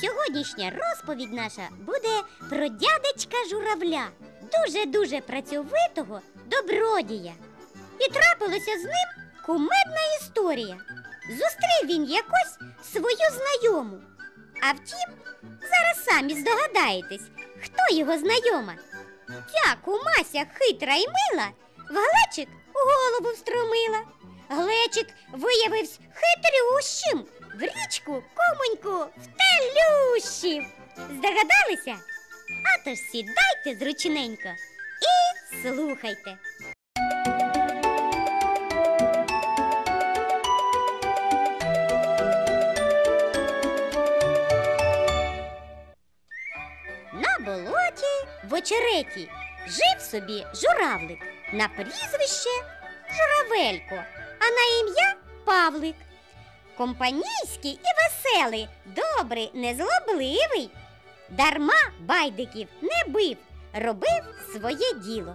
Сьогоднішня розповідь наша буде про дядечка журавля, дуже-дуже працьовитого добродія. І трапилася з ним кумедна історія. Зустрів він якось свою знайому. А втім, зараз самі здогадаєтесь, хто його знайома. Ця кумася хитра й мила в глечик голову встромила. Глечик виявився хитрющим, в річку комоньку втелющив. Здогадалися? А тож сідайте зручненько і слухайте. На болоті в очереті жив собі журавлик на прізвище Журавелько, а на ім'я Павлик. Компанійський і веселий, добрий, незлобливий. Дарма байдиків не бив, робив своє діло.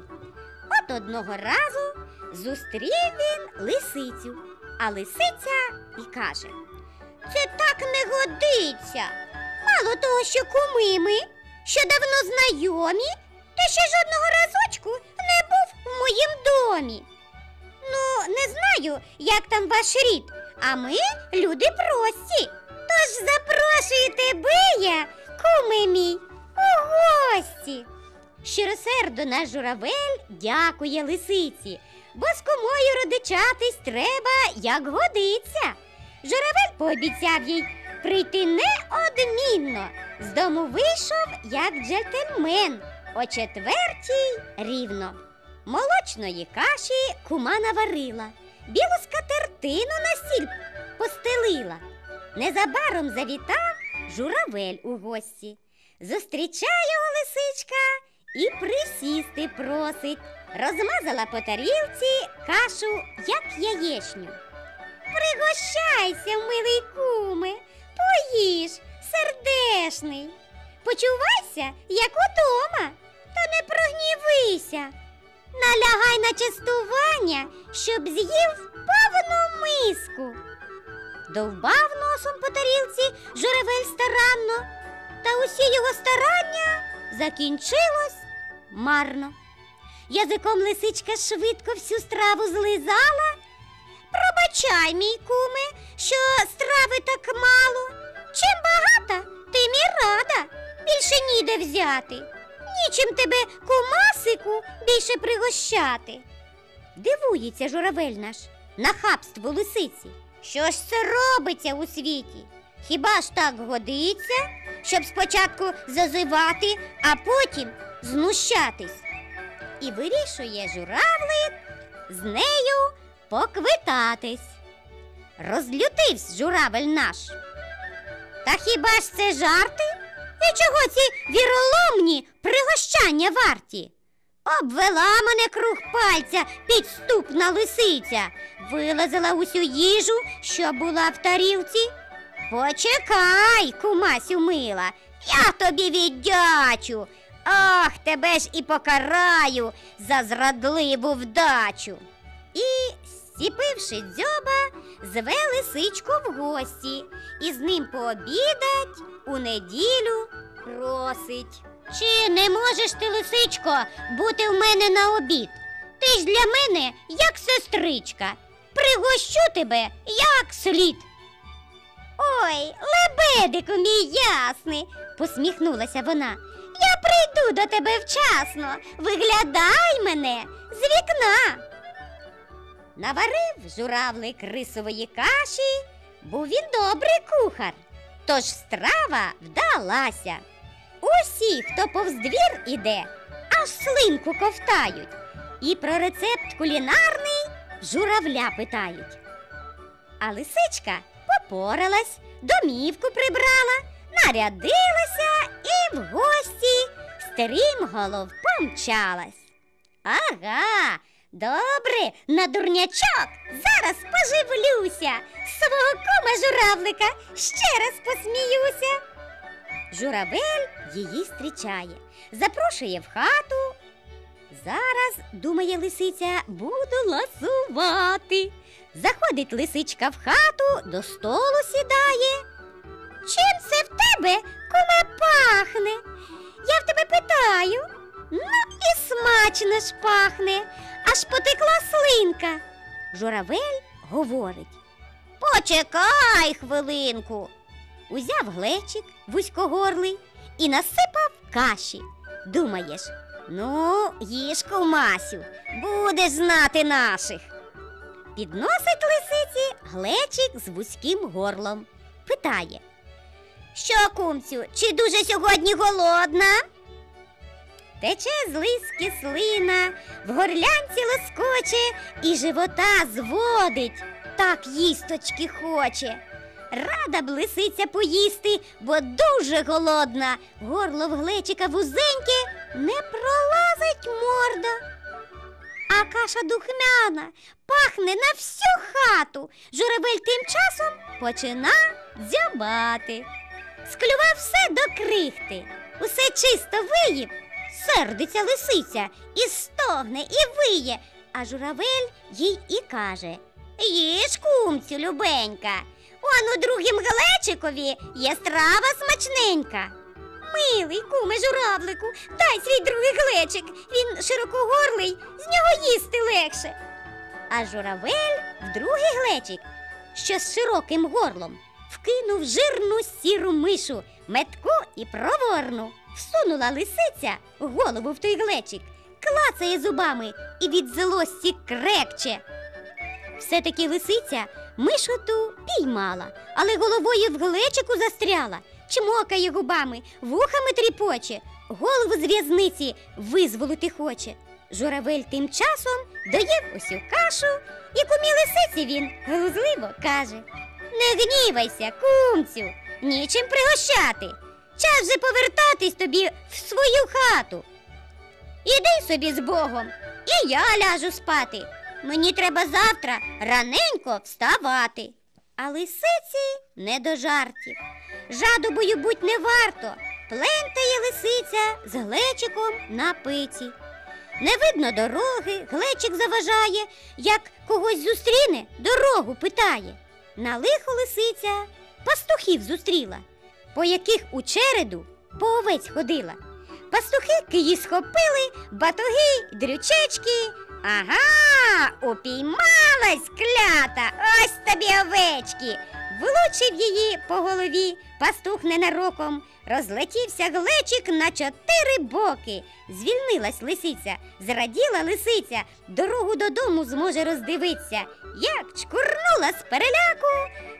От одного разу зустрів він лисицю, а лисиця і каже: Це так не годиться. Мало того, що куми ми, що давно знайомі, та ще жодного разочку не був в моїм домі. Ну, не знаю, як там ваш рід, а ми люди прості. Тож запрошую тебе я, куми мій, у гості. Щиросердо наш журавель дякує лисиці, бо з кумою родичатись треба, як годиться. Журавель пообіцяв їй прийти неодмінно. З дому вийшов як джентльмен о четвертій рівно. Молочної каші кума наварила, білу скатертину на стіль постелила. Незабаром завітав журавель у гості. Зустрічає його лисичка і присісти просить. Розмазала по тарілці кашу, як яєчню. Пригощайся, милий куме, поїж, сердешний. Почувайся, як удома, та не прогнівися. Налягай на частування, щоб з'їв повну миску. Довбав носом по тарілці журавель старанно, та усі його старання закінчилось марно. Язиком лисичка швидко всю страву злизала. Пробачай, мій куме, що страви так мало. Чим багата, тим і рада. Більше ніде взяти. Нічим тебе, кумасику, більше пригощати. Дивується журавель наш на хабство лисиці. Що ж це робиться у світі? Хіба ж так годиться, щоб спочатку зазивати, а потім знущатись? І вирішує журавлик з нею поквитатись. Розлютився журавель наш. Та хіба ж це жарти? І чого ці віроломні пригощання варті? Обвела мене круг пальця підступна лисиця, вилазила усю їжу, що була в тарілці. Почекай, кумасю мила, я тобі віддячу. Ах, тебе ж і покараю за зрадливу вдачу. І, стіпивши дзьоба, зве лисичку в гості і з ним пообідать у неділю просить. Чи не можеш ти, лисичко, бути в мене на обід? Ти ж для мене як сестричка. Пригощу тебе як слід. Ой, лебедику мій ясний, посміхнулася вона. Я прийду до тебе вчасно. Виглядай мене з вікна. Наварив журавлик рисової каші, був він добрий кухар, тож страва вдалася. Усі, хто повз двір іде, аж слинку ковтають, і про рецепт кулінарний журавля питають. А лисичка попоралась, домівку прибрала, нарядилася і в гості стрімголов помчалась. Ага, добре, на дурнячок зараз поживлюся, свого кома журавлика ще раз посміюся. Журавель її зустрічає, запрошує в хату. Зараз, думає лисиця, буду ласувати. Заходить лисичка в хату, до столу сідає. чим це в тебе, куме, пахне? Я в тебе питаю. Ну і смачно ж пахне, аж потекла слинка. Журавель говорить. Почекай хвилинку. Узяв глечик вузькогорлий і насипав каші. Думаєш, ну, їж Масю, будеш знати наших. Підносить лисиці глечик з вузьким горлом. Питає. Що, кумцю, чи дуже сьогодні голодна? Тече з кислина, в горлянці лоскоче і живота зводить, так їсточки хоче. Рада б лисиця поїсти, бо дуже голодна. Горло в глечика вузеньке не пролазить морда. А каша духмяна пахне на всю хату. Журавель тим часом почина дзьобати. Склював все до крихти, усе чисто виїв, сердиться лисиця і стогне, і виє, а журавель їй і каже Їж, кумцю, любенька, он у другім глечикові є страва смачненька. Милий, куме журавлику, дай свій другий глечик. Він широкогорлий, з нього їсти легше. А журавель в другий глечик, що з широким горлом, вкинув жирну сіру мишу, метку і проворну. Всунула лисиця голову в той глечик, клацає зубами і від злості крекче. Все-таки лисиця мишу ту піймала, але головою в глечику застряла, чмокає губами, вухами тріпоче, голову з в'язниці визволити хоче. Журавель тим часом доїв усю кашу, і кумі лисиці він глузливо каже: Не гнівайся, кумцю, нічим пригощати. Час же повертатись тобі в свою хату. Іди собі з Богом, і я ляжу спати. Мені треба завтра раненько вставати. А лисиці не до жартів. Жадобою будь не варто. Плентає лисиця з глечиком на пиці. Не видно дороги, глечик заважає, як когось зустріне, дорогу питає. На лихо лисиця пастухів зустріла, по яких у череду по овець ходила. Пастухи киї схопили, батоги, дрючечки. Ага, упіймалась клята, ось тобі овечки. Влучив її по голові, пастух ненароком, розлетівся глечик на чотири боки. Звільнилась лисиця, зраділа лисиця, дорогу додому зможе роздивитися. Як чкурнула з переляку,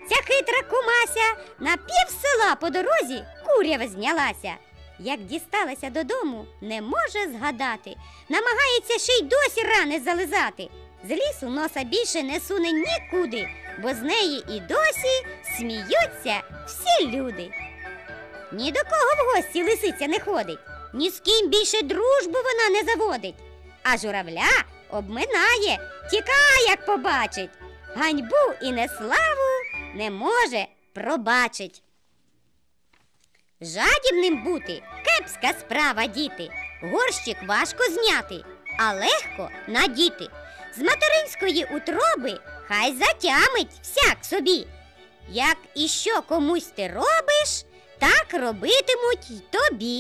ця хитра кумася на пів села по дорозі курява знялася. Як дісталася додому, не може згадати. Намагається ще й досі рани зализати. З лісу носа більше не суне нікуди, бо з неї і досі сміються всі люди. Ні до кого в гості лисиця не ходить, ні з ким більше дружбу вона не заводить. А журавля обминає, тікає, як побачить. Ганьбу і неславу не може пробачить. Жадібним бути кепська справа діти. Горщик важко зняти, а легко надіти. З материнської утроби хай затямить всяк собі. Як і що комусь ти робиш, так робитимуть й тобі.